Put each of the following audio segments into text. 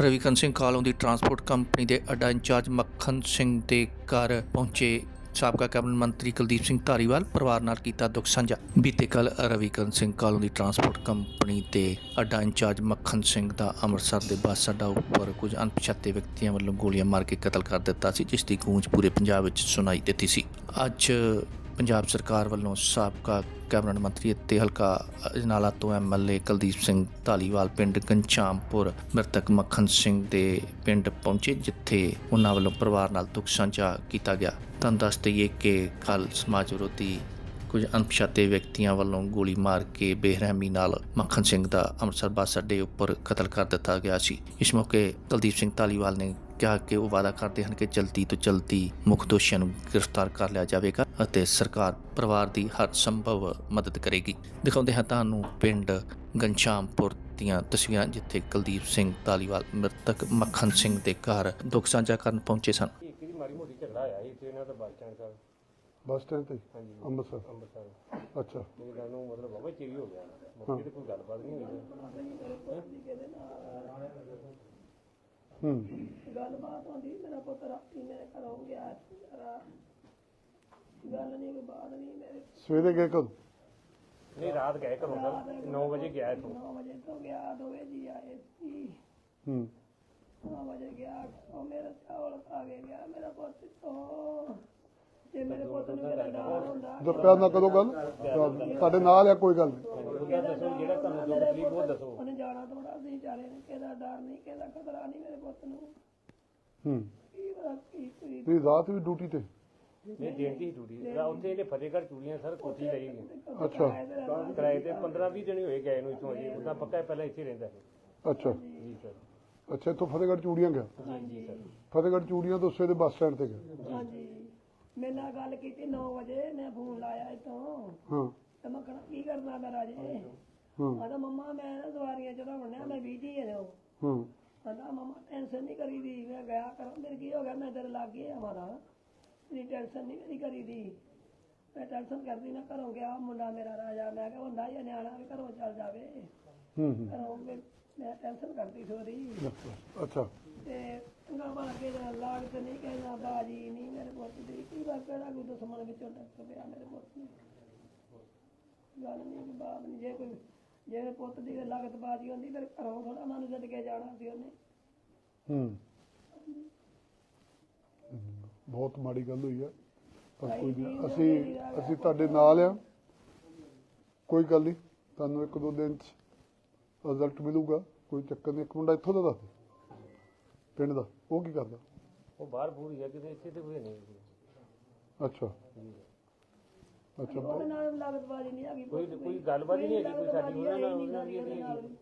ਰਵੀਕਰਨ ਸਿੰਘ ਕਾਲੋਂ ਦੀ transport company ਦੇ ਅੱਡਾ ਇੰਚਾਰਜ ਮੱਖਣ ਸਿੰਘ ਦੇ ਘਰ ਪਹੁੰਚੇ ਸਾਬਕਾ ਕੈਬਨਿਟ ਮੰਤਰੀ ਕੁਲਦੀਪ ਸਿੰਘ ਧਾਰੀਵਾਲ, ਪਰਿਵਾਰ ਨਾਲ ਕੀਤਾ ਦੁੱਖ ਸਾਂਝਾ। ਬੀਤੇ ਕੱਲ ਰਵੀਕਰਨ ਸਿੰਘ ਕਾਲੋਂ ਦੀ ਟਰਾਂਸਪੋਰਟ ਕੰਪਨੀ ਦੇ ਅੱਡਾ ਇੰਚਾਰਜ ਮੱਖਣ ਸਿੰਘ ਦਾ ਅੰਮ੍ਰਿਤਸਰ ਦੇ ਬੱਸ ਅੱਡਾ ਉੱਪਰ ਕੁਝ ਅਣਪਛਾਤੇ ਵਿਅਕਤੀਆਂ ਵੱਲੋਂ ਗੋਲੀਆਂ ਮਾਰ ਕੇ ਕਤਲ ਕਰ ਦਿੱਤਾ ਸੀ, ਜਿਸ ਦੀ ਗੂੰਜ ਪੂਰੇ ਪੰਜਾਬ ਵਿੱਚ ਸੁਣਾਈ ਦਿੱਤੀ ਸੀ। ਅੱਜ ਪੰਜਾਬ ਸਰਕਾਰ ਵੱਲੋਂ ਸਾਬਕਾ ਕੈਬਨਿਟ ਮੰਤਰੀ ਅਤੇ ਹਲਕਾ ਅਜਨਾਲਾ ਤੋਂ ਐਮਐਲਏ ਕੁਲਦੀਪ ਸਿੰਘ ਧਾਲੀਵਾਲ ਪਿੰਡ ਕੰਚਾਮਪੁਰ ਮ੍ਰਿਤਕ ਮੱਖਣ ਸਿੰਘ ਦੇ ਪਿੰਡ ਪਹੁੰਚੇ, ਜਿੱਥੇ ਉਹਨਾਂ ਵੱਲੋਂ ਪਰਿਵਾਰ ਨਾਲ ਦੁੱਖ ਸਾਂਝਾ ਕੀਤਾ ਗਿਆ। ਤੁਹਾਨੂੰ ਦੱਸ ਦਈਏ ਕਿ ਕੱਲ ਸਮਾਜ ਵਿਰੋਧੀ ਕੁਝ ਅਣਪਛਾਤੇ ਵਿਅਕਤੀਆਂ ਵੱਲੋਂ ਗੋਲੀ ਮਾਰ ਕੇ ਬੇਰਹਿਮੀ ਨਾਲ ਮੱਖਣ ਸਿੰਘ ਦਾ ਅੰਮ੍ਰਿਤਸਰ ਬੱਸ ਅੱਡੇ ਉੱਪਰ ਕਤਲ ਕਰ ਦਿੱਤਾ ਗਿਆ ਸੀ। ਇਸ ਮੌਕੇ ਕੁਲਦੀਪ ਸਿੰਘ ਧਾਲੀਵਾਲ ਨੇ ਕਿਹਾ ਕਿ ਉਹ ਵਾਅਦਾ ਕਰਦੇ ਹਨ ਕਿ ਜਲਦੀ ਤੋਂ ਜਲਦੀ ਮੁੱਖ ਦੋਸ਼ੀਆਂ ਨੂੰ ਗ੍ਰਿਫਤਾਰ ਕਰ ਲਿਆ ਜਾਵੇਗਾ ਅਤੇ ਸਰਕਾਰ ਪਰਿਵਾਰ ਦੀ ਹਰ ਸੰਭਵ ਮਦਦ ਕਰੇਗੀ। ਦਿਖਾਉਂਦੇ ਹਾਂ ਤੁਹਾਨੂੰ ਪਿੰਡ ਗੰਸ਼ਾਮਪੁਰ ਦੀਆਂ ਤਸਵੀਰਾਂ ਜਿੱਥੇ ਕੁਲਦੀਪ ਸਿੰਘ ਧਾਲੀਵਾਲ ਮ੍ਰਿਤਕ ਮੱਖਣ ਸਿੰਘ ਦੇ ਘਰ ਦੁੱਖ ਸਾਂਝਾ ਕਰਨ ਪਹੁੰਚੇ ਸਨ। ਇੱਕ ਦੀ ਮਾਰੀ ਮੋਟੀ ਝਗੜਾ ਆਇਆ ਸੀ ਇੱਥੇ ਇਹਨਾਂ ਦਾ ਬੱਸ ਸਟੈਂਡ ਸਾਹਿਬ ਬੱਸ ਸਟੈਂਡ ਤੇ ਹਾਂਜੀ। ਅੰਮ੍ਰਿਤਸਰ। ਅੰਮ੍ਰਿਤਸਰ। ਅੱਛਾ। ਮੇਰੇ ਗੱਲ ਨੂੰ ਮਤਲਬ ਬਾਬਾ ਚਿਰੀ ਹੋ ਗਿਆ। ਮੌਕੇ ਤੇ ਕੋਈ ਗੱਲਬਾਤ ਨਹੀਂ ਹੋਈ। ਹੂੰ? ਗੱਲਬਾਤ ਹੁੰਦੀ ਮੇਰਾ ਪੁੱਤ ਰਾਤੀ ਮੇਰੇ ਘਰੋਂ ਗਿਆ ਜਰਾ ਗੱਲ ਨਹੀਂ ਕੋਈ ਬਾਤ ਨਹੀਂ ਮੇਰੇ ਸਵੇਰੇ ਗਏ ਕਦ? ਨਹੀਂ ਰਾਤ ਗਏ ਘਰੋਂ ਸਰ। 9 ਵਜੇ ਗਿਆ ਇੱਥੋਂ। 9 ਵਜੇ ਤੋਂ ਗਿਆ ਦੋਵੇਂ ਜੀ ਆਏ ਸੀ। ਹੂੰ। 9 ਵਜੇ ਗਿਆ ਉਹ ਮੇਰਾ ਚਾਵਲ ਖਾ ਕੇ ਗਿਆ ਮੇਰਾ ਪੁੱਤ ਤੋਂ ਜੇ ਮੇਰੇ ਪੁੱਤ ਨੂੰ ਮੇਰਾ ਡਰ ਹੁੰਦਾ। ਦੁਪਹਿਰ ਨਾਲ ਕਦੋਂ ਗੱਲ? ਤੁਹਾਡੇ ਨਾਲ ਆ ਕੋਈ ਗੱਲ ਨਹੀਂ। ਉਹਦਾ ਦੱਸੋ ਜਿਹੜਾ ਤੁਹਾਨੂੰ ਦੁੱਖ ਤਕਲੀਫ ਉਹ ਦੱਸੋ। ਉਹਨੇ ਜਾਣਾ ਥੋੜਾ ਸੀ ਵਿਚਾਰੇ ਨੇ ਕਿਹਦਾ ਡਰ ਨਹੀਂ ਕਿਹਦਾ ਖਤਰਾ ਨਹੀਂ ਮੇਰੇ ਪੁੱਤ ਨੂੰ। ਹੂੰ। ਕੀ ਪਤਾ ਕੀ ਕੋਈ ਤੁਸੀਂ ਰਾਤ ਵੀ ਡਿਊਟੀ ਤੇ? ਨਹੀਂ ਡਿਊਟੀ। ਦਾ। ਉੱਥੇ ਇਹਨੇ ਫਤਿਹਗੜ੍ਹ ਚੂੜੀਆਂ ਸਰ ਕੋਠੀ ਲਈ ਗਈ ਅੱਛਾ। ਕਿਰਾਏ ਤੇ 15 20 ਦਿਨ ਹੀ ਹੋਏ ਗਏ ਨੂੰ ਇੱਥੋਂ ਅਜੇ। ਉਹਦਾ ਪੱਕਾ ਪਹਿਲਾਂ ਇੱਥੇ ਰਹਿੰਦਾ ਸੀ। ਅੱਛਾ। ਜੀ ਸਰ। ਅੱਛਾ ਇੱਥੋਂ ਫਤਿਹਗੜ੍ਹ ਚੂੜੀਆਂ ਗਿਆ? ਜੀ ਸਰ। ਫਤਿਹਗੜ੍ਹ ਚੂੜੀਆਂ ਤੋਂ ਸਵੇਰੇ ਬੱਸ ਸਟੈਂਡ ਤੇ ਗਿਆ? ਹਾਂਜੀ। ਮੇਰੇ ਨਾਲ ਗੱਲ ਕੀਤੀ 9 ਵਜੇ ਮੈਂ ਫੋਨ ਲਾਇਆ ਇਤੋਂ ਹਾਂ। ਤੇ ਮੈਂ ਕਹਣਾ ਕੀ ਕਰਨਾ ਮੈਂ ਰਾਜੇ? ਹਾਂ। ਆਦਾ ਮੰਮਾ ਮੈਂ ਨਾ ਸਵਾਰੀਆਂ ਚੜਾਉਣਿਆ ਮੈਂ ਬੀਜੀ ਹਾਂ। ਹਾਂ ਆਦਾ ਮੰਮਾ ਟੈਨਸ਼ਨ ਨਹੀਂ ਕਰੀਦੀ ਮੈਂ ਗਿਆ ਕਰ ਮੇਰੇ ਕੀ ਹੋ ਗਿਆ? ਮੈਂ ਤੇਰੇ ਲਾਗੇ ਆ ਮਾਰਾ ਟੈਨਸ਼ਨ ਨਹੀਂ ਮੇਰੀ ਕਰੀਦੀ ਮੈਂ ਟੈਨਸ਼ਨ ਕਰਦੀ ਨਾ ਘਰੋਂ ਗਿਆ ਮੁੰਡਾ ਮੇਰਾ ਰਾਜਾ। ਮੈਂ ਕਿਹਾ ਹੁੰਦਾ ਹੀ ਨਿਆਣਾ ਵੀ ਘਰੋਂ ਚੱਲ ਜਾਵੇ। ਹੂੰ ਹੂੰ। ਘਰੋਂ ਮੈਂ ਮੈਂ ਟੈਨਸ਼ਨ ਕਰਦੀ ਸੋਰੀ ਅੱਛਾ। ਤੇ ਚੰਗਾ ਬਣ ਕੇ ਜਰਾ ਲਾਗ ਤੇ ਨਹੀਂ ਕਹਿਣਾ ਬਾਜੀ ਨਹੀਂ ਮੇਰੇ ਪੁੱਤ ਦੀ। ਕੀ ਵਾਰ ਕਿਹੜਾ ਕੋਈ ਦੁਸ਼ਮਣ ਵਿੱਚੋਂ ਟੱਕ ਪਿਆ ਮੇਰੇ ਪੁੱਤ ਨੂੰ। ਗੱਲ ਨਹੀਂ ਕੋਈ ਬਾਤ ਨਹੀਂ। ਜੇ ਕੋਈ ਜੇ ਮੇਰੇ ਪੁੱਤ ਦੀ ਲਗਤ ਬਾਜੀ ਹੁੰਦੀ ਫਿਰ ਘਰੋਂ ਥੋੜਾ ਮਨ ਛੱਡ ਕੇ ਜਾਣਾ ਸੀ ਉਹਨੇ। ਹੂੰ। ਬਹੁਤ ਮਾੜੀ ਗੱਲ ਹੋਈ ਆ। ਪਰ ਕੋਈ ਨਹੀਂ ਅਸੀਂ ਅਸੀਂ ਤੁਹਾਡੇ ਨਾਲ ਆ। ਕੋਈ ਗੱਲ ਨਹੀਂ ਤੁਹਾਨੂੰ ਇੱਕ ਦੋ ਦਿਨ ਚ ਰਿਜ਼ਲਟ ਮਿਲੂਗਾ ਕੋਈ ਚੱਕਰ ਨਹੀਂ। ਇੱਕ ਮੁੰਡਾ ਇੱਥੋਂ ਦਾ ਦੱਸ ਦੇ ਪਿੰਡ ਦਾ। ਉਹ ਕੀ ਕਰਦਾ? ਉਹ ਬਾਹਰ ਬੂਰ ਹੀ ਆ ਕਿਤੇ ਇੱਥੇ ਤੇ ਕੋਈ ਨਹੀਂ। ਅੱਛਾ। ਅੱਛਾ। ਉਹਦੇ ਨਾਲ ਲਗਤ ਬਾਜੀ ਨਹੀਂ ਹੈਗੀ ਕੋਈ ਕੋਈ ਗੱਲਬਾਤ ਹੀ ਨਹੀਂ ਹੈਗੀ ਕੋਈ ਸਾਡੀ ਉਹਨਾਂ ਨਾਲ ਉਹਨਾਂ ਦੀ ਨਹੀਂ ਹੈਗੀ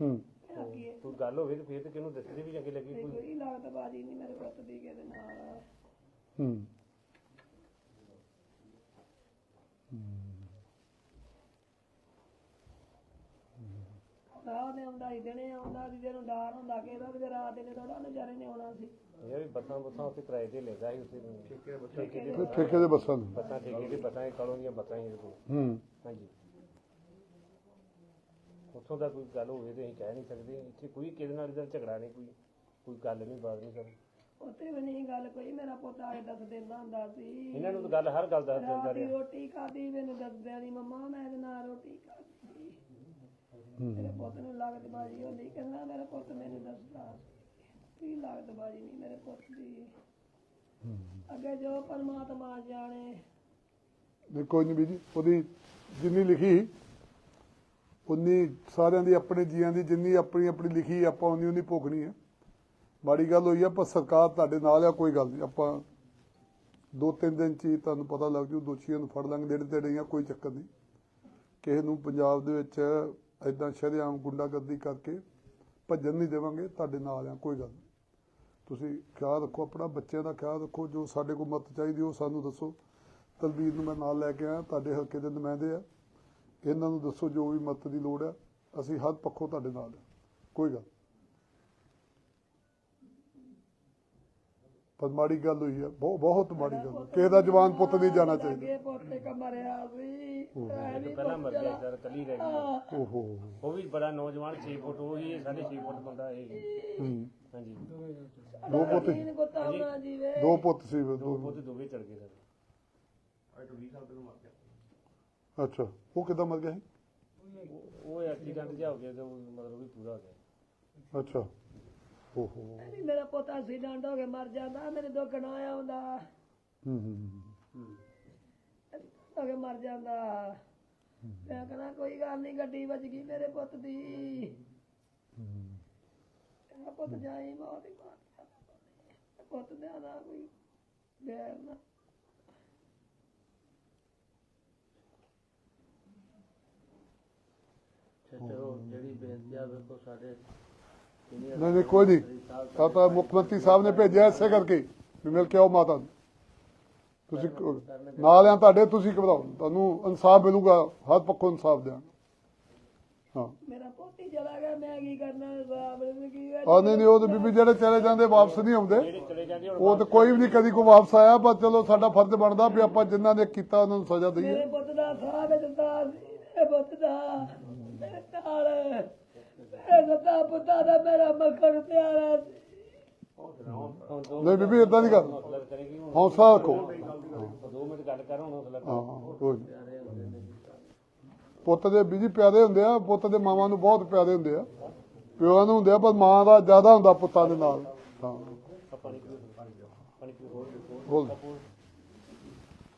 ਹੂੰ ਹੈ। ਕੋਈ ਗੱਲ ਹੋਵੇ ਤੇ ਫਿਰ ਤੇ ਕਿਹਨੂੰ ਦੱਸਦੇ ਵੀ ਚੰਗੀ ਲੱਗੀ ਕੋਈ ਕੋਈ ਲਗਤ ਬਾਜੀ ਨਹੀਂ ਮੇਰੇ ਪੁੱਤ ਦੀ ਕਿਹਦੇ ਨਾਲ। ਹੂੰ। ਰਾਤ ਨੇ ਆਉਂਦਾ ਸੀ ਦਿਨੇ ਆਉਂਦਾ ਸੀ ਜਿਹਨੂੰ ਡਰ ਹੁੰਦਾ ਕਿ ਇਹਦਾ ਵੀ ਰਾਤ ਦੇ ਨੇ ਥੋੜਾ ਨਜ਼ਾਰੇ ਨੇ ਆਉਣਾ ਸੀ। ਇਹ ਵੀ ਬੱਸਾਂ ਬੁੱਸਾਂ ਉੱਥੇ ਕਿਰਾਏ ਤੇ ਲੈਦਾ ਸੀ ਉੱਥੇ ਠੇਕੇ ਦੇ ਠੇਕੇ ਦੇ ਇਹ ਠੇਕੇ ਦੇ ਬੱਸਾਂ ਨੂੰ ਬੱਸਾਂ ਠੇਕੇ ਦੀ ਬੱਸਾਂ ਇਹ ਕਾਲੋਂ ਦੀਆਂ ਬੱਸਾਂ ਹੀ ਇਹਦੇ ਕੋਲ ਹੂੰ। ਹਾਂਜੀ। ਉੱਥੋਂ ਦਾ ਕੋਈ ਗੱਲ ਹੋਵੇ ਤੇ ਅਸੀਂ ਕਹਿ ਨਹੀਂ ਸਕਦੇ। ਇੱਥੇ ਕੋਈ ਕਿਹਦੇ ਨਾਲ ਇਹਦਾ ਝਗੜਾ ਨਹੀਂ ਕੋਈ ਕੋਈ ਗੱਲ ਨਹੀਂ ਬਾਤ ਨਹੀਂ ਸਰ। ਉੱਥੇ ਵੀ ਨਹੀਂ ਗੱਲ ਕੋਈ ਮੇਰਾ ਪੁੱਤ ਆਏ ਦੱਸ ਦਿੰਦਾ ਹੁੰਦਾ ਸੀ। ਇਹਨਾਂ ਨੂੰ ਤਾਂ ਗੱਲ ਹਰ ਗੱਲ ਦੱਸ ਦਿੰਦਾ ਰਾਤ ਦੀ ਰਿਹਾ। ਰੋਟੀ ਖਾਦੀ ਮੈਨੂੰ ਦੱਸਦਿਆਂ ਦੀ ਮੰਮਾ ਮੈਂ ਇਹਦੇ ਨਾਲ ਮੇਰੇ ਪੁੱਤ ਨੂੰ ਲਾਗਤ ਬਾਜੀ ਹੁੰਦੀ ਕਹਿੰਦਾ ਮੇਰਾ ਪੁੱਤ ਮੈਨੂੰ ਦੱਸਦਾ। ਕੀ ਲਾਗਤ ਬਾਜੀ ਨਹੀਂ ਮੇਰੇ ਪੁੱਤ ਦੀ। ਅੱਗੇ ਜੋ ਪਰਮਾਤਮਾ ਜਾਣੇ। ਦੇਖੋ ਨਹੀਂ ਬੀਜੀ ਉਹਦੀ ਜਿੰਨੀ ਲਿਖੀ ਉਨੀ ਸਾਰਿਆਂ ਦੀ ਆਪਣੇ ਜੀਆਂ ਦੀ ਜਿੰਨੀ ਆਪਣੀ ਆਪਣੀ ਲਿਖੀ ਆਪਾਂ ਉਨੀ ਉਨੀ ਭੋਗਣੀ ਹੈ ਮਾੜੀ ਗੱਲ ਹੋਈ ਆ ਪਰ ਸਰਕਾਰ ਤੁਹਾਡੇ ਨਾਲ ਆ ਕੋਈ ਗੱਲ ਨਹੀਂ ਆਪਾਂ ਦੋ ਤਿੰਨ ਦਿਨ ਚ ਤੁਹਾਨੂੰ ਪਤਾ ਲੱਗ ਜੂ ਦੋਸ਼ੀਆਂ ਨੂੰ ਫੜ ਲਾਂਗੇ ਨੇੜੇ ਤੇੜੇ ਕੋਈ ਚੱਕਰ ਨਹੀਂ ਕਿਸੇ ਨੂੰ ਪੰਜਾਬ ਦੇ ਵਿੱਚ ਐਦਾਂ ਸ਼ਰੇਆਮ ਗੁੰਡਾਗਰਦੀ ਕਰਕੇ ਭੱਜਣ ਨਹੀਂ ਦੇਵਾਂਗੇ, ਤੁਹਾਡੇ ਨਾਲ ਆ, ਕੋਈ ਗੱਲ ਨਹੀਂ। ਤੁਸੀਂ ਖਿਆਲ ਰੱਖੋ ਆਪਣਾ, ਬੱਚਿਆਂ ਦਾ ਖਿਆਲ ਰੱਖੋ, ਜੋ ਸਾਡੇ ਕੋਲ ਮਦਦ ਚਾਹੀਦੀ ਉਹ ਸਾਨੂੰ ਦੱਸੋ। ਤਲਬੀਰ ਨੂੰ ਮੈਂ ਨਾਲ ਲੈ ਕੇ ਆਇਆ, ਤੁਹਾਡੇ ਹਲਕੇ ਦੇ ਨੁਮਾਇੰਦੇ ਆ। ਇਹਨਾਂ ਨੂੰ ਦੱਸੋ ਜੋ ਵੀ ਮਦਦ ਦੀ ਲੋੜ ਹੈ ਅਸੀਂ ਹਰ ਪੱਖੋਂ ਤੁਹਾਡੇ ਨਾਲ ਆ, ਕੋਈ ਗੱਲ ਪਰ ਮਾੜੀ ਗੱਲ ਹੋਈ ਹੈ ਬਹੁਤ ਬਹੁਤ ਮਾੜੀ ਗੱਲ। ਕਿਸੇ ਦਾ ਜਵਾਨ ਪੁੱਤ ਨਹੀਂ ਜਾਣਾ ਚਾਹੀਦਾ। ਅੱਗੇ ਪੁੱਤ ਕ ਮਰਿਆ ਸੀ ਪਹਿਲਾਂ ਮਰ ਗਿਆ ਸਰ ਕੱਲੀ ਰਹਿ ਗਈ। ਓਹੋ। ਉਹ ਵੀ ਬੜਾ ਨੌਜਵਾਨ 6 ਫੁੱਟ ਉਹ ਹੀ 6.5 ਫੁੱਟ ਬੰਦਾ ਇਹ। ਹਾਂਜੀ। ਦੋ ਪੁੱਤ ਦੋ ਪੁੱਤ ਸੀ ਦੋ ਉਹ ਤੇ ਦੋਵੇਂ ਚੜ ਗਏ ਸਰ। ਅੱਛਾ ਉਹ ਕਿੱਦਾਂ ਮਰ ਗਿਆ ਸੀ? ਉਹ- ਉਹ ਐਕਸੀਡੈਂਟ ਜਿਹਾ ਹੋ ਗਿਆ ਤੇ ਉਹ ਮਤਲਬ ਉਹ ਵੀ ਪੂਰਾ ਹੋ ਗਿਆ। ਅੱਛਾ। ਓਹੋ। ਨਹੀਂ ਮੇਰਾ ਪੁੱਤ ਐਕਸੀਡੈਂਟ ਹੋ ਕੇ ਮਰ ਜਾਂਦਾ ਮੇਰੇ ਦੁੱਖ ਨਾ ਆਉਂਦਾ। ਹੂੰ ਹੂੰ ਹੂੰ। ਹੋ। ਕੇ ਮਰ ਜਾਂਦਾ। ਮੈਂ ਕਹਣਾ ਕੋਈ ਗੱਲ ਨਹੀਂ ਗੱਡੀ ਵੱਜ ਗਈ ਮੇਰੇ ਪੁੱਤ ਦੀ। ਮੇਰਾ ਪੁੱਤ ਜਾਈ ਮੌਤ ਹੀ ਮਾਰ ਪੁੱਤ ਦੇ। ਨਾ ਕੋਈ ਬੈਰ ਨਾ। ਜਿਹੜੀ ਬੇਨਤੀ ਆ ਵੇਖੋ ਸਾਡੇ ਨਹੀਂ ਨਹੀਂ ਕੋਈ ਨਹੀਂ। ਤਾਂ ਤਾਂ ਮੁੱਖ ਮੰਤਰੀ ਸਾਹਿਬ ਨੇ ਭੇਜਿਆ ਇਸੇ ਕਰਕੇ ਵੀ ਮਿਲ ਕੇ ਆਓ ਮਾਤਾ ਤੁਸੀਂ ਕ- ਨਾਲ ਆ ਤੁਹਾਡੇ ਤੁਸੀਂ ਘਬਰਾਓ। ਤੁਹਾਨੂੰ ਇਨਸਾਫ ਮਿਲੂਗਾ ਹਰ ਪੱਖੋਂ ਇਨਸਾਫ ਦਿਆਂ ਹਾਂ। ਮੇਰਾ ਪੁੱਤ ਚਲਾ ਗਿਆ ਮੈਂ ਕੀ ਕਰਨਾ? ਸਾਹਬ ਨੇ ਕੀ ਆ ਨਹੀਂ ਨਹੀਂ ਉਹ ਤਾਂ ਬੀਬੀ ਜਿਹੜੇ ਚਲੇ ਜਾਂਦੇ ਵਾਪਸ ਨਹੀਂ ਆਉਂਦੇ। ਉਹ ਤਾਂ ਕੋਈ ਵੀ ਨਹੀਂ ਕਦੀ ਕੋਈ ਵਾਪਸ ਆਇਆ ਪਰ ਚਲੋ ਸਾਡਾ ਫਰਜ਼ ਬਣਦਾ ਵੀ ਆਪਾਂ ਜਿਨ੍ਹਾਂ ਨੇ ਕੀਤਾ ਉਹਨਾਂ ਨੂੰ ਸਜ਼ਾ ਦਈਏ। ਮੇਰੇ ਪੁੱਤ ਦਾ ਸਾਹ ਵਿੱਚ ਦਿੱਤਾ ਸੀ ਮੇਰੇ ਪੁੱਤ ਦਾ। ਮੇਰੇ ਨਾਲ ਮੇਰੇ ਸੱਤਾ ਪੁੱਤਾਂ ਦਾ ਮੇਰਾ ਮੱਖਣ ਪਿਆਰਾ ਸੀ। ਹੁਣ ਦੋ ਨਹੀਂ ਬੀਬੀ ਇਦਾਂ ਦੀ ਗੱਲ ਹੌਸਲਾ ਰੱਖੋ। ਦੋ ਮਿੰਟ ਗੱਲ ਕਰ ਹੁਣ ਹੌਸਲਾ। ਹਾਂ ਕੋਈ ਨੀ। ਪੁੱਤ ਦੇ ਬੀਜੀ ਪਿਆਰੇ ਹੁੰਦੇ ਆ ਪੁੱਤ ਦੇ ਮਾਵਾਂ ਨੂੰ ਬਹੁਤ ਪਿਆਰੇ ਹੁੰਦੇ ਆ। ਪਿਓਾਂ ਨੂੰ ਹੁੰਦੇ ਆ ਪਰ ਮਾਂ ਦਾ ਜ਼ਿਆਦਾ ਹੁੰਦਾ ਪੁੱਤਾਂ ਦੇ ਨਾਲ। ਹਾਂ। ਆ ਪਾਣੀ ਪੀਓ ਪਾਣੀ ਪੀਓ ਹੋਰ ਬੋਲ।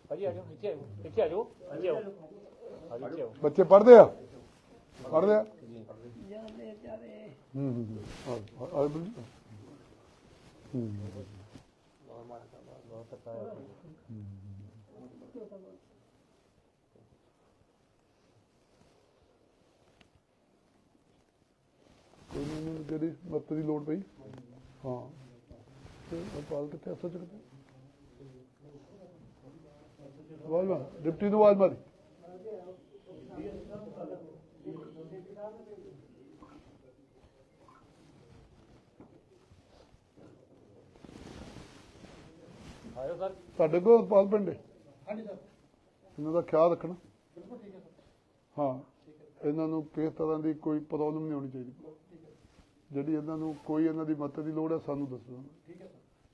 ਭਾਜੀ ਆ ਜਾਓ ਇੱਥੇ ਆ ਜਾਓ ਇੱਥੇ ਆ ਜਾਓ ਇੱਥੇ ਆਓ ਆ ਜਾਓ ਇੱਥੇ ਆਓ ਬੱਚੇ ਪੜ੍ਹਦੇ ਆ? ਪੜ੍ਹਦੇ ਆ? ਜਾਵੇ ਹੂੰ ਕੋਈ ਨਹੀਂ ਜਿਹੜੀ ਮਦਦ ਦੀ ਲੋੜ ਪਈ। ਹਾਂ। ਤੇ ਅਪਾਲ ਕਿੱਥੇ ਅਸਲ ਚ ਆਵਾਜ਼ ਮਾਰ। ਡਿਪਟੀ ਨੂੰ ਆਵਾਜ਼ ਮਾਰੀ। ਆਇਓ ਸਰ ਤੁਹਾਡੇ ਕੋਲ ਅਪਾਲ ਪਿੰਡ ਹਾਂਜੀ ਸਰ। ਇਹਨਾਂ ਦਾ ਖਿਆਲ ਰੱਖਣਾ। ਹਾਂ ਇਹਨਾਂ ਨੂੰ ਕਿਸੇ ਤਰ੍ਹਾਂ ਦੀ ਕੋਈ ਪ੍ਰੋਬਲਮ ਨਹੀਂ ਹੋਣੀ ਚਾਹੀਦੀ। ਜਿਹੜੀ ਇਹਨਾਂ ਨੂੰ ਕੋਈ ਇਹਨਾਂ ਦੀ ਮਦਦ ਦੀ ਲੋੜ ਹੈ ਸਾਨੂੰ ਦੱਸੋ। ਠੀਕ ਹੈ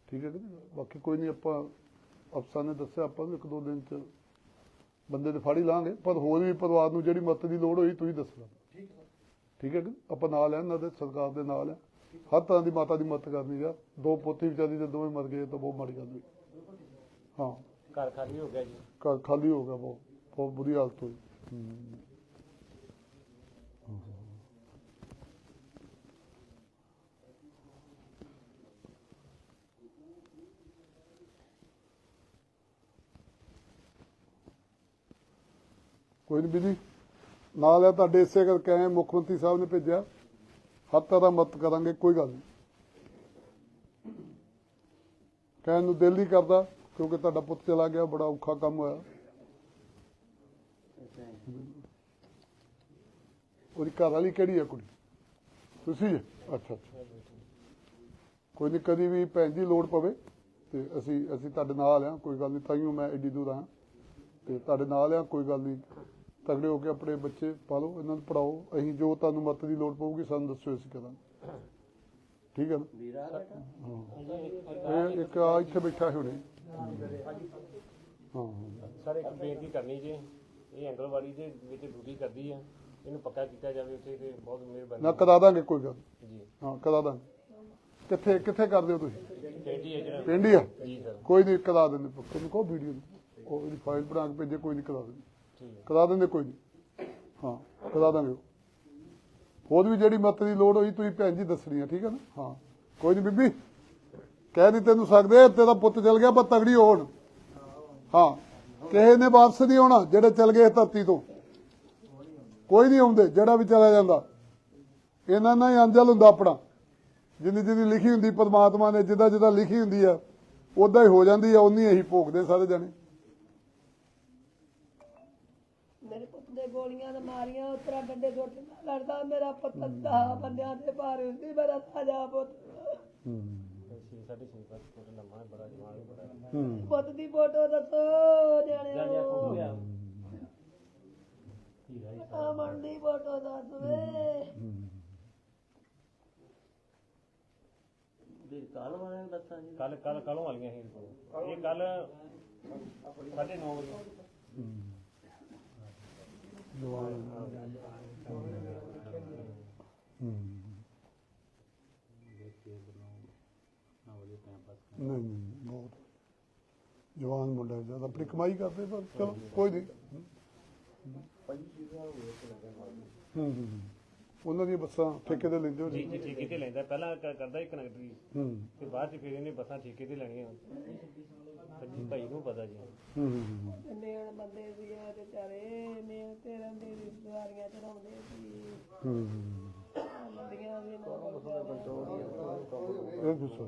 ਠੀਕ ਹੈ ਕਿ? ਬਾਕੀ ਕੋਈ ਨਹੀਂ ਆਪਾਂ ਅਫਸਰ ਨੇ ਦੱਸਿਆ ਆਪਾਂ ਨੂੰ ਇੱਕ ਦੋ ਦਿਨ ਚ ਬੰਦੇ ਤੇ ਫਾੜੀ ਲਾਂਗੇ। ਪਰ ਹੋਰ ਵੀ ਪਰਿਵਾਰ ਨੂੰ ਜਿਹੜੀ ਮਦਦ ਦੀ ਲੋੜ ਹੋਈ ਤੁਸੀਂ ਦੱਸਣਾ ਠੀਕ ਹੈ ਠੀਕ ਹੈ ਆਪਾਂ ਨਾਲ ਹੈ ਇਹਨਾਂ ਦੇ ਸਰਕਾਰ ਦੇ ਨਾਲ ਹੈ ਹਰ ਤਰ੍ਹਾਂ ਦੀ ਮਾਤਾ ਦੀ ਮਦਦ ਕਰਨੀ ਆ। ਦੋ ਪੋਤੀ ਵਿਚਾਰੀ ਦੇ ਦੋਵੇਂ ਮਰ ਗਏ ਤਾਂ ਬਹੁਤ ਮਾੜੀ ਗੱਲ ਹੋਈ। ਹਾਂ। ਘਰ ਖਾਲੀ ਹੋ ਗਿਆ ਜੀ। ਘਰ ਖਾਲੀ ਹੋ ਗਿਆ ਬਹੁਤ ਬਹੁਤ ਬੁਰੀ ਹਾਲਤ ਹੋਈ। ਹਮ। ਕੋਈ ਨਹੀਂ ਬੀਜੀ ਨਾਲ ਹੈ ਤੁਹਾਡੇ ਇਸੇ ਕਰਕੇ ਆਏ ਮੁੱਖ ਮੰਤਰੀ ਸਾਹਿਬ ਨੇ ਭੇਜਿਆ। ਹਰ ਤਰ੍ਹਾਂ ਮਦਦ ਕਰਾਂਗੇ ਕੋਈ ਗੱਲ ਨਹੀਂ ਕਹਿਣ ਨੂੰ ਦਿਲ ਨਹੀਂ ਕਰਦਾ। ਕਿਉਂਕਿ ਤੁਹਾਡਾ ਪੁੱਤ ਚਲਾ ਗਿਆ ਬੜਾ ਔਖਾ ਕੰਮ ਹੋਇਆ। ਉਹਦੀ ਘਰ ਵਾਲੀ ਕਿਹੜੀ ਹੈ ਕੁੜੀ? ਤੁਸੀਂ ਜੀ? ਅੱਛਾ ਅੱਛਾ। ਕੋਈ ਨਹੀਂ ਕਦੀ ਵੀ ਭੈਣ ਦੀ ਲੋੜ ਪਵੇ ਤੇ ਅਸੀਂ ਅਸੀਂ ਤੁਹਾਡੇ ਨਾਲ ਆ ਕੋਈ ਗੱਲ ਨਹੀਂ ਤਾਈਓ ਮੈਂ ਐਡੀ ਦੂਰ ਆ। ਤੇ ਤੁਹਾਡੇ ਨਾਲ ਆ ਕੋਈ ਗੱਲ ਨਹੀਂ ਤਗੜੇ ਹੋ ਕੇ ਆਪਣੇ ਬੱਚੇ ਪਾਲੋ ਇਹਨਾਂ ਨੂੰ ਪੜਾਓ ਅਸੀਂ ਜੋ ਤੁਹਾਨੂੰ ਮਦਦ ਦੀ ਲੋੜ ਪਊਗੀ ਸਾਨੂੰ ਦੱਸੋ ਅਸੀਂ ਕਰਾਂਗੇ। ਠੀਕ ਹੈ ਨਾ? ਇਹ ਇੱਕ ਆ ਇੱਥੇ ਬੈਠਾ ਹੁਣੇ। ਹਾਂ। ਹਾਂ ਸਰ ਇੱਕ ਬੇਨਤੀ ਕਰਨੀ ਜੀ ਇਹ ਅੰਗਲਵਾੜੀ ਦੇ ਵਿੱਚ ਡਿਊਟੀ ਕਰਦੀ ਆ ਇਹਨੂੰ ਪੱਕਾ ਕੀਤਾ ਜਾਵੇ ਉੱਥੇ ਤੇ ਬਹੁਤ ਨਾ ਮਿਹਰਬਾਨੀ ਕਰਾ ਦਾਂਗੇ ਕੋਈ ਗੱਲ ਨੀ। ਜੀ। ਹਾਂ ਕਰਾ ਦਾਂਗੇ। ਕਿੱਥੇ ਕਿੱਥੇ ਕਰਦੇ ਹੋ ਤੁਸੀਂ? ਬੇਟੀ ਹੈ ਜਿਹੜਾ। ਪਿੰਡ ਹੀ ਆ? ਜੀ ਸਰ। ਕੋਈ ਨਹੀਂ ਕਰਾ ਦਿੰਦੇ ਤੁਹਾਨੂੰ ਕਹੋ ਵੀਡੀਓ ਉਹ ਇਹਦੀ ਫਾਈਲ ਬਣਾ ਕੇ ਭੇਜੇ ਕੋਈ ਨਹੀਂ ਕਰਾ ਦਿੰਦੇ। ਠੀਕ ਹੈ। ਕਰਾ ਦਿੰਦੇ ਕੋਈ ਨਹੀਂ। ਹਾਂ ਕਰਾ ਦਾਂਗੇ ਉਹ। ਹੋਰ ਵੀ ਜਿਹੜੀ ਮਦਦ ਦੀ ਲੋੜ ਹੋਈ ਤੁਸੀਂ ਭੈਣ ਜੀ ਦੱਸਣੀ ਆ ਠੀਕ ਹੈ ਨਾ? ਹਾਂ। ਕੋਈ ਨਹੀਂ ਬੀਬੀ। ਕਹਿ ਨਹੀਂ ਤੈਨੂੰ ਸਕਦੇ ਤੇਰਾ ਪੁੱਤ ਚਲ ਗਿਆ ਪਰ ਤਗੜੀ ਹੋਣ। ਹਾਂ ਕਿਸੇ ਨੇ ਵਾਪਸ ਨਹੀਂ ਆਉਣਾ ਜਿਹੜੇ ਚਲ ਗਏ ਧਰਤੀ ਤੋਂ। ਕੋਈ ਨਹੀਂ ਆਉਂਦੇ ਜਿਹੜਾ ਵੀ ਚਲਾ ਜਾਂਦਾ। ਇਹਨਾਂ ਨਾਲ ਹੀ ਅੰਜਲ ਹੁੰਦਾ ਆਪਣਾ। ਜਿੰਨੀ ਜਿੰਨੀ ਲਿਖੀ ਹੁੰਦੀ ਪਰਮਾਤਮਾ ਨੇ ਜਿੱਦਾਂ ਜਿੱਦਾਂ ਲਿਖੀ ਹੁੰਦੀ ਆ ਉਦਾਂ ਹੀ ਹੋ ਜਾਂਦੀ ਆ ਉਨੀ ਅਸੀਂ ਭੋਗਦੇ ਸਾਰੇ ਜਣੇ। ਮੇਰੇ ਪੁੱਤ ਦੇ ਗੋਲੀਆਂ ਤੇ ਮਾਰੀਆਂ ਉਤਰਾ ਡੰਡੇ ਨਾਲ ਲੜਦਾ ਮੇਰਾ ਪੁੱਤ ਦਾ ਬੰਦਿਆਂ ਦੇ ਭਾਰ ਹੁੰਦੀ ਮੇਰਾ ਤਾਜਾ ਪੁੱਤ। ਛੇ ਫੁੱਟ ਫੁੱਟ ਲੰਮਾ ਹੈ ਬੜਾ ਜਵਾਨ ਵੀ ਬੜਾ ਹੈ। ਹੂੰ ਪੁੱਤ ਦੀ ਫੋਟੋ ਦੱਸੋ ਜਾਣਿਓ ਆ ਮੰਡੀ ਫੋਟੋ ਦੱਸ ਵੇ। ਕੱਲ ਕੱਲ ਕੱਲੋਂ ਵਾਲੀਆਂ ਸੀ ਰਿਪੋਰਟ ਇਹ ਕੱਲ ਸਾਢੇ 9 ਵਜੇ। ਜਵਾਨ ਹੂੰ। ਨਹੀਂ ਨਹੀਂ ਬਹੁਤ। ਜਵਾਨ ਮੁੰਡਾ ਜਦ ਆਪਣੀ ਕਮਾਈ ਕਰਦੇ ਪਰ ਚਲੋ ਕੋਈ ਨਹੀਂ। ਹੂੰ ਹੂੰ ਹੂੰ। ਉਹਨਾਂ ਦੀਆਂ ਬੱਸਾਂ ਠੇਕੇ ਤੇ ਲੈਂਦੇ ਹੋ ਜੀ? ਜੀ ਠੇਕੇ ਤੇ ਲੈਂਦਾ। ਪਹਿਲਾਂ ਕ- ਕਰਦਾ ਇੱਕ ਕੰਡਕਟਰੀ ਹੂੰ। ਤੇ ਬਾਅਦ ਚ ਫਿਰ ਇਹਨੇ ਬੱਸਾਂ ਠੇਕੇ ਤੇ ਲੈਣੀਆਂ। ਸੱਜੀ ਭਾਈ ਨੂੰ ਪਤਾ ਜੀ। ਹੂੰ ਹੂੰ, ਹੂੰ ਨੇੜ ਬੰਦੇ ਸੀ ਇਹ ਤੇ ਚਾਰੇ ਮੇਲ ਤੇ ਰਹਿੰਦੇ ਸੀ ਸਵਾਰੀਆਂ ਚੜਾਉਂਦੇ ਸੀ। ਹੂੰ ਹੂੰ। ਇਹ ਗੁੱਸਾ